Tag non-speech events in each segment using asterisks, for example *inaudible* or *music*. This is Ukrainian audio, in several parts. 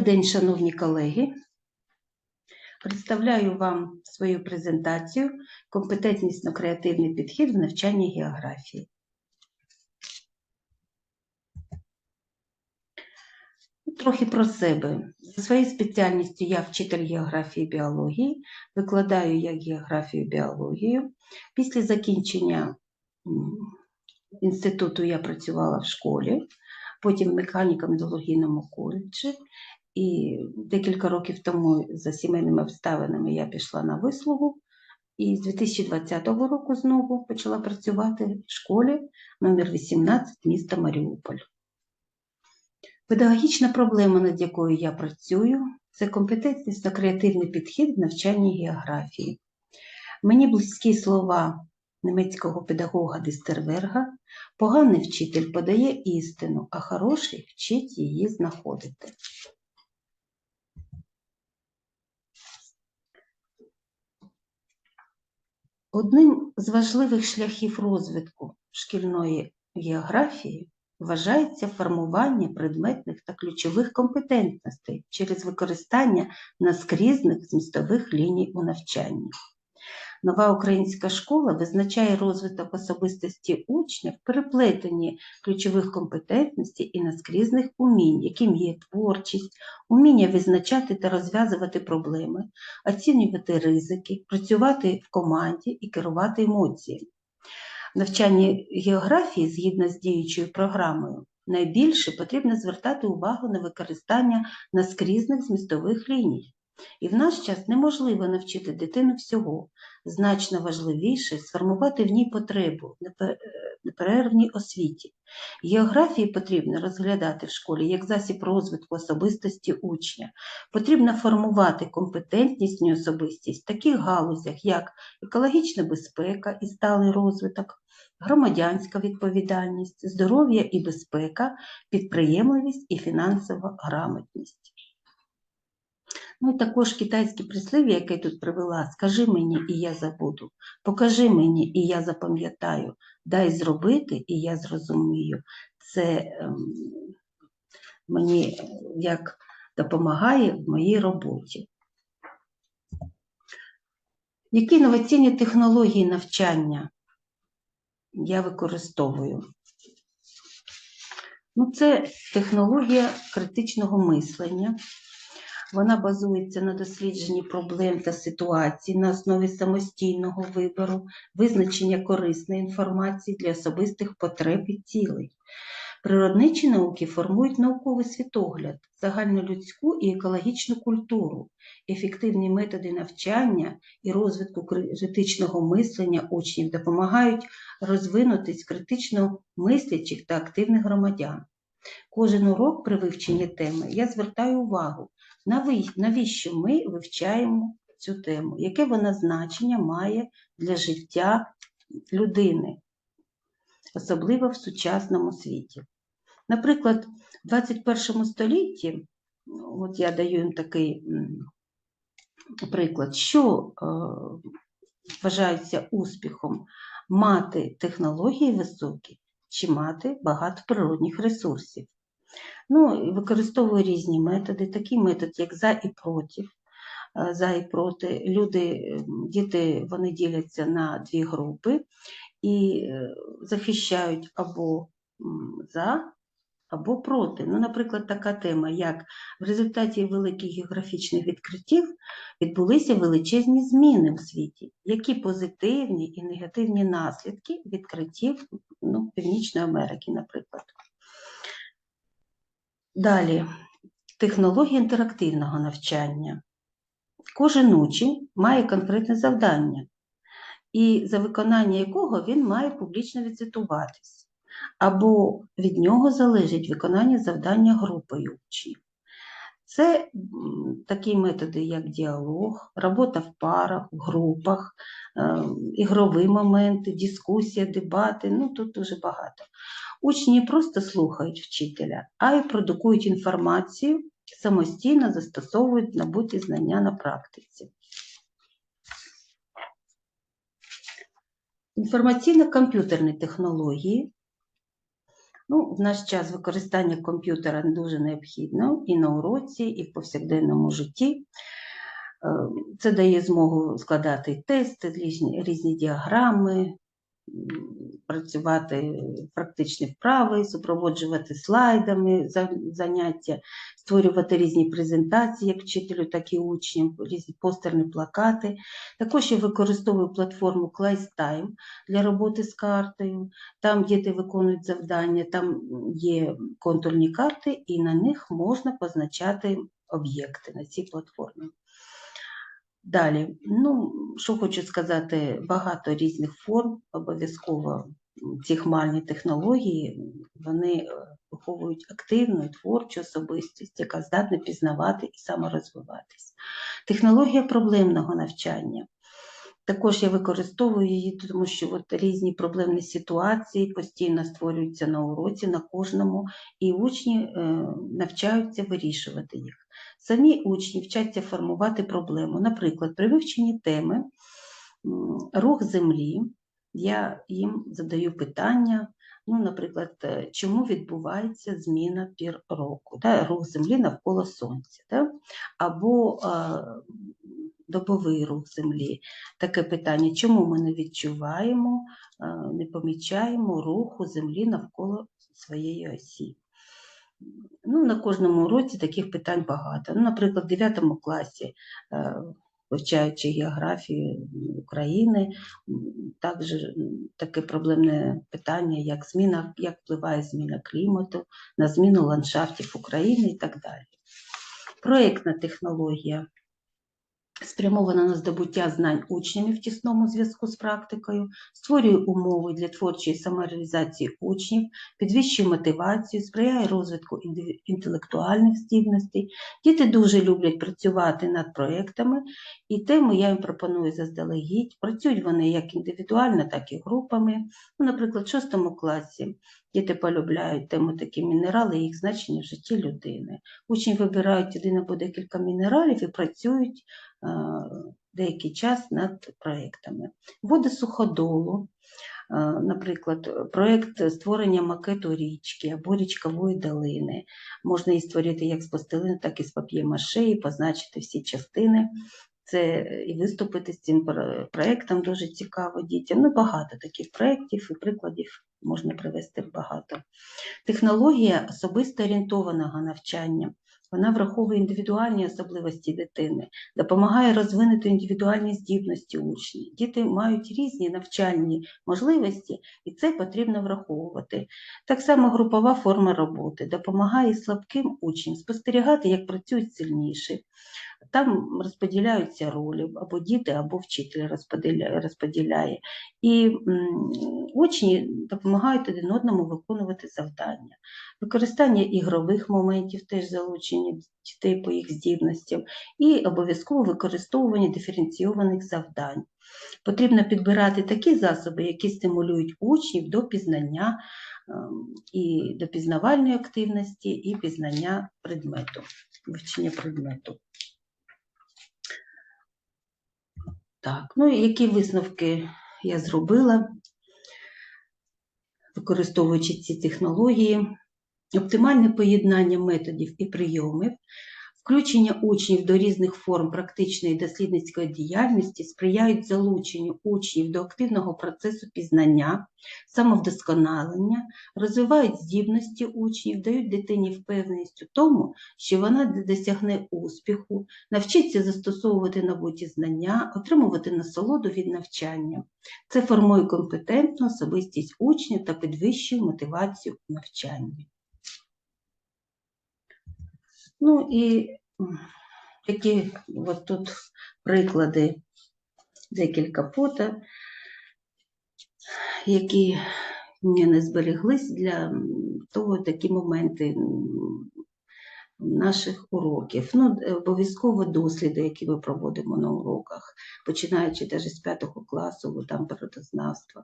день, шановні колеги. Представляю вам свою презентацію Компетентнісно-креативний підхід в навчанні географії. Трохи про себе. За своєю спеціальністю я вчитель географії і біології, викладаю як географію і біологію. Після закінчення інституту я працювала в школі, потім в механіко-металургійному коледжі. І декілька років тому за сімейними обставинами я пішла на вислугу. І з 2020 року знову почала працювати в школі номер 18 міста Маріуполь. Педагогічна проблема, над якою я працюю, це компетентність та креативний підхід в навчанні географії. Мені близькі слова німецького педагога Дистерверга поганий вчитель подає істину, а хороший вчить її знаходити. Одним з важливих шляхів розвитку шкільної географії вважається формування предметних та ключових компетентностей через використання наскрізних змістових ліній у навчанні. Нова українська школа визначає розвиток особистості учня в переплетенні ключових компетентностей і наскрізних умінь, яким є творчість, уміння визначати та розв'язувати проблеми, оцінювати ризики, працювати в команді і керувати емоціями. В навчанні географії, згідно з діючою програмою, найбільше потрібно звертати увагу на використання наскрізних змістових ліній. І в наш час неможливо навчити дитину всього. Значно важливіше сформувати в ній потребу в неперервній освіті. Географії потрібно розглядати в школі як засіб розвитку особистості учня. Потрібно формувати компетентність особистість в таких галузях, як екологічна безпека і сталий розвиток, громадянська відповідальність, здоров'я і безпека, підприємливість і фінансова грамотність. Ну і також китайське прислів'я, яке я тут привела, скажи мені, і я забуду, покажи мені, і я запам'ятаю, дай зробити, і я зрозумію. Це ем, мені як допомагає в моїй роботі. Які інноваційні технології навчання я використовую? Ну, Це технологія критичного мислення. Вона базується на дослідженні проблем та ситуацій на основі самостійного вибору, визначення корисної інформації для особистих потреб і цілей. Природничі науки формують науковий світогляд, загальнолюдську і екологічну культуру, ефективні методи навчання і розвитку критичного мислення учнів допомагають розвинутись критично мислячих та активних громадян. Кожен урок при вивченні теми я звертаю увагу навіщо ми вивчаємо цю тему, яке вона значення має для життя людини, особливо в сучасному світі. Наприклад, в 21 столітті, от я даю їм такий приклад, що е, вважається успіхом мати технології високі чи мати багато природних ресурсів. Ну, Використовую різні методи, такий метод, як за і проти. Е, за і проти. Люди, діти вони діляться на дві групи і е, захищають або за, або проти. Ну, Наприклад, така тема, як в результаті великих географічних відкриттів відбулися величезні зміни у світі, які позитивні і негативні наслідки відкриттів ну, Північної Америки, наприклад. Далі, технологія інтерактивного навчання. Кожен учень має конкретне завдання, і за виконання якого він має публічно відзвітуватись, або від нього залежить виконання завдання групою учнів. Це такі методи, як діалог, робота в парах, в групах, е, ігрові моменти, дискусія, дебати, ну тут дуже багато. Учні просто слухають вчителя, а й продукують інформацію, самостійно застосовують набуті знання на практиці. Інформаційно-комп'ютерні технології Ну, в наш час використання комп'ютера дуже необхідно і на уроці, і в повсякденному житті. Е, Це дає змогу складати тести, різні, діаграми, працювати практичні вправи, супроводжувати слайдами заняття, створювати різні презентації як вчителю, так і учням, різні постерні плакати. Також я використовую платформу ClassTime для роботи з картою. Там діти виконують завдання, там є контурні карти, і на них можна позначати об'єкти на цій платформі. Далі, ну, що хочу сказати, багато різних форм, обов'язково ці хмальні технології, вони е, виховують активну і творчу особистість, яка здатна пізнавати і саморозвиватись. Технологія проблемного навчання. Також я використовую її, тому що от різні проблемні ситуації постійно створюються на уроці, на кожному, і учні е, навчаються вирішувати їх. Самі учні вчаться формувати проблему. Наприклад, при вивченні теми рух землі я їм задаю питання. Ну, наприклад, е, чому відбувається зміна пір року, да? рух землі навколо сонця, да? або е, добовий рух землі. Таке питання, чому ми не відчуваємо, е, не помічаємо руху землі навколо своєї осі. Ну, на кожному уроці таких питань багато. Ну, наприклад, в 9 класі, е, вивчаючи географію України, також таке проблемне питання, як зміна, як впливає зміна клімату на зміну ландшафтів України і так далі. Проєктна технологія спрямована на здобуття знань учнями в тісному зв'язку з практикою, створює умови для творчої самореалізації учнів, підвищує мотивацію, сприяє розвитку інтелектуальних здібностей. Діти дуже люблять працювати над проєктами, і тему я їм пропоную заздалегідь. Працюють вони як індивідуально, так і групами. Ну, наприклад, в шостому класі діти полюбляють тему такі мінерали і їх значення в житті людини. Учні вибирають один або декілька мінералів і працюють е, деякий час над проєктами. Води суходолу, е, наприклад, проєкт створення макету річки або річкової долини. Можна її створити як з пластилину, так і з пап'є-маше, і позначити всі частини. Це і виступити з цим проєктом дуже цікаво дітям. Ну, багато таких проєктів і прикладів можна привести багато. Технологія особисто орієнтованого навчання. Вона враховує індивідуальні особливості дитини, допомагає розвинути індивідуальні здібності учнів. Діти мають різні навчальні можливості, і це потрібно враховувати. Так само групова форма роботи допомагає слабким учням спостерігати, як працюють сильніші. Там розподіляються ролі, або діти, або вчитель розподіляє. розподіляє. І учні допомагають один одному виконувати завдання. Використання ігрових моментів теж залучення дітей по їх здібностям, і обов'язково використовування диференційованих завдань. Потрібно підбирати такі засоби, які стимулюють учнів до пізнання ем, і до пізнавальної активності, і пізнання предмету, вивчення предмету. Так, ну і які висновки я зробила, використовуючи ці технології, оптимальне поєднання методів і прийомів, включення учнів до різних форм практичної дослідницької діяльності сприяють залученню учнів до активного процесу пізнання, самовдосконалення, розвивають здібності учнів, дають дитині впевненість у тому, що вона досягне успіху, навчиться застосовувати набуті знання, отримувати насолоду від навчання. Це формує компетентну особистість учня та підвищує мотивацію у навчанні. Ну і такі от тут приклади, декілька фото, які мені не збереглись для того такі моменти наших уроків. Ну, е, обов'язково досліди, які ми проводимо на уроках, починаючи навіть з п'ятого класу, там природознавство.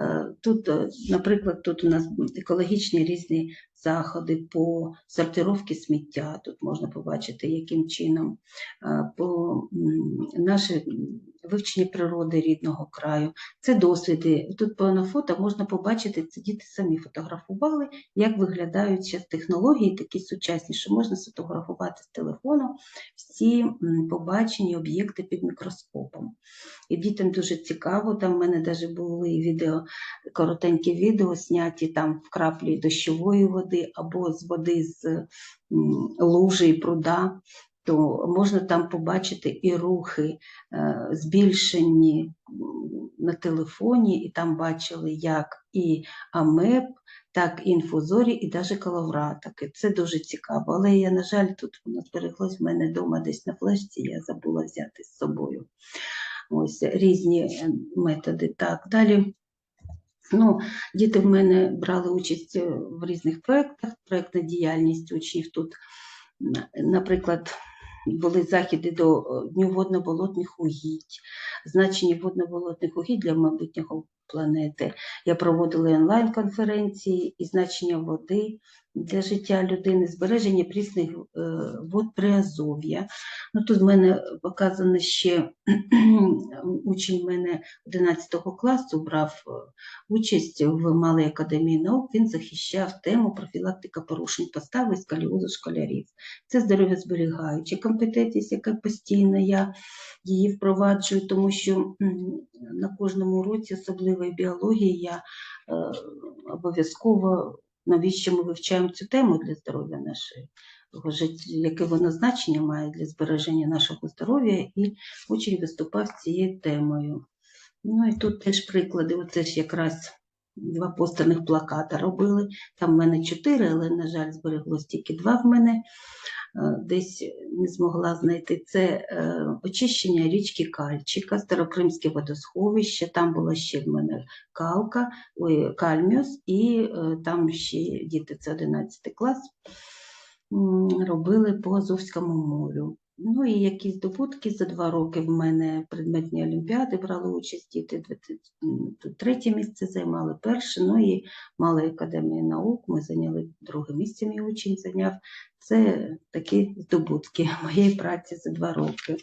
Е, Тут, е, наприклад, тут у нас екологічні різні заходи по сортировці сміття. Тут можна побачити, яким чином по м, наші вивчення природи рідного краю. Це досліди. Тут на фото можна побачити, це діти самі фотографували, як виглядають технології такі сучасні, що можна сфотографувати з телефону всі побачені об'єкти під мікроскопом. І дітям дуже цікаво, там в мене навіть були відео, коротенькі відео, зняті там в краплі дощової води або з води з лужі і пруда, то можна там побачити і рухи е, збільшені на телефоні, і там бачили як і амеб, так і інфузорі, і навіть коловратки. Це дуже цікаво. Але я, на жаль, тут воно збереглось в мене вдома десь на флешці, я забула взяти з собою. Ось різні е, методи. Так, далі. Ну, діти в мене брали участь е, в різних проєктах, проєктна діяльність учнів тут, наприклад, були західи до е, Дню водно-болотних угідь, значення водно-болотних угідь для майбутнього планети. Я проводила онлайн-конференції і значення води для життя людини, збереження прісних е, вод Приазов'я. Ну, тут в мене показано ще *clears throat* учень мене 11 класу брав е, участь в Малій академії наук. Він захищав тему профілактика порушень постави і сколіозу школярів. Це здоров'я зберігаюча компетентність, яка постійно я її впроваджую, тому що на кожному уроці, особливо і біології, я е, обов'язково навіщо ми вивчаємо цю тему для здоров'я нашої яке воно значення має для збереження нашого здоров'я, і учень виступав з цією темою. Ну і тут теж приклади, оце ж якраз два постерних плаката робили. Там в мене чотири, але, на жаль, збереглось тільки два в мене. Е, Десь не змогла знайти. Це е, очищення річки Кальчика, Старокримське водосховище. Там була ще в мене калка, ой, кальміус, і е, там ще діти, це 11 клас, робили по Азовському морю. Ну і якісь здобутки за два роки в мене предметні олімпіади брали участь діти. 20, м, Тут третє місце займали перше. Ну і Малої академії наук ми зайняли друге місце. Мій учень зайняв. Це такі здобутки *laughs* моєї праці за два роки.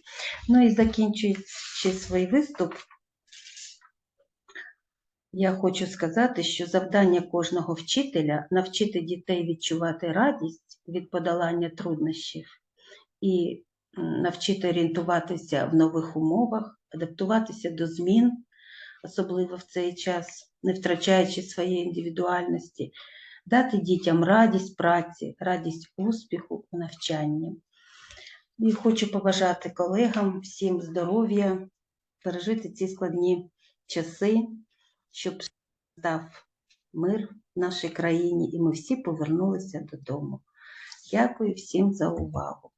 Ну і закінчуючи свій виступ, я хочу сказати, що завдання кожного вчителя навчити дітей відчувати радість від подолання труднощів і навчити орієнтуватися в нових умовах, адаптуватися до змін, особливо в цей час, не втрачаючи своєї індивідуальності, дати дітям радість праці, радість успіху у навчанні. І хочу побажати колегам всім здоров'я, пережити ці складні часи, щоб став мир в нашій країні і ми всі повернулися додому. Дякую всім за увагу.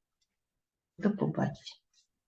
До побачення.